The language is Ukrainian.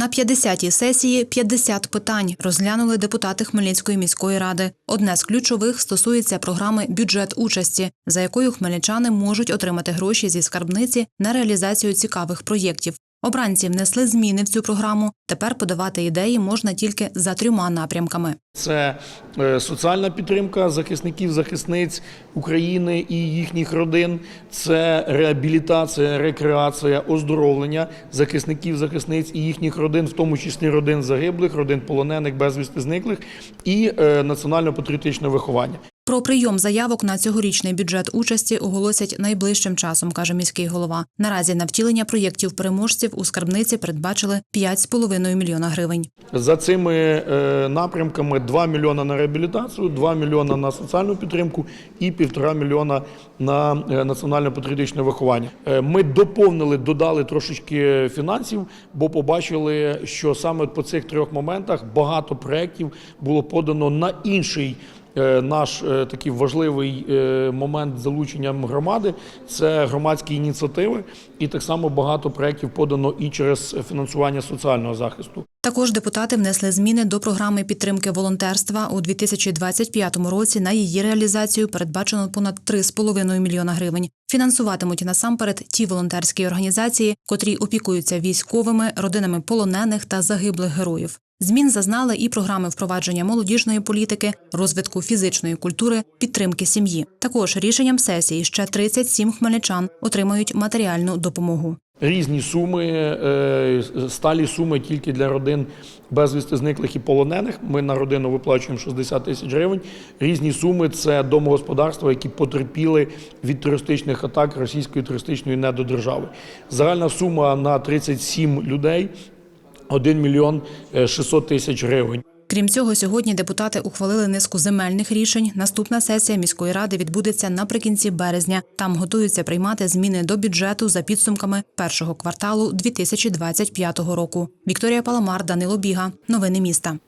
На 50-й сесії 50 питань розглянули депутати Хмельницької міської ради. Одне з ключових стосується програми бюджет участі, за якою хмельничани можуть отримати гроші зі скарбниці на реалізацію цікавих проєктів. Обранці внесли зміни в цю програму. Тепер подавати ідеї можна тільки за трьома напрямками. Це е, соціальна підтримка захисників, захисниць України і їхніх родин, це реабілітація, рекреація, оздоровлення захисників, захисниць і їхніх родин, в тому числі родин загиблих, родин полонених, безвісти зниклих, і е, національно-патріотичне виховання. Про прийом заявок на цьогорічний бюджет участі оголосять найближчим часом, каже міський голова. Наразі на втілення проєктів переможців у скарбниці передбачили 5,5 мільйона гривень. За цими е, напрямками 2 мільйона на реабілітацію, 2 мільйона на соціальну підтримку і 1,5 мільйона на е, національно-патріотичне виховання. Е, Ми доповнили, додали трошечки фінансів, бо побачили, що саме по цих трьох моментах багато проєктів було подано на інший. Е, Наш е, такий важливий е, момент з залученням громади це громадські ініціативи, і так само багато проєктів подано і через фінансування соціального захисту. Також депутати внесли зміни до програми підтримки волонтерства у 2025 році. На її реалізацію передбачено понад 3,5 мільйона гривень. Фінансуватимуть насамперед ті волонтерські організації, котрі опікуються військовими, родинами полонених та загиблих героїв. Змін зазнали і програми впровадження молодіжної політики, розвитку фізичної культури, підтримки сім'ї. Також рішенням сесії ще 37 хмельничан отримають матеріальну допомогу. Різні суми, е, сталі суми тільки для родин безвісти зниклих і полонених. Ми на родину виплачуємо 60 тисяч гривень. Різні суми це домогосподарства, які потерпіли від терористичних атак російської терористичної недодержави. Загальна сума на 37 людей 1 мільйон е, 600 тисяч гривень. Крім цього, сьогодні депутати ухвалили низку земельних рішень. Наступна сесія міської ради відбудеться наприкінці березня. Там готуються приймати зміни до бюджету за підсумками першого кварталу 2025 року. Вікторія Паламар, Данило Біга. Новини міста.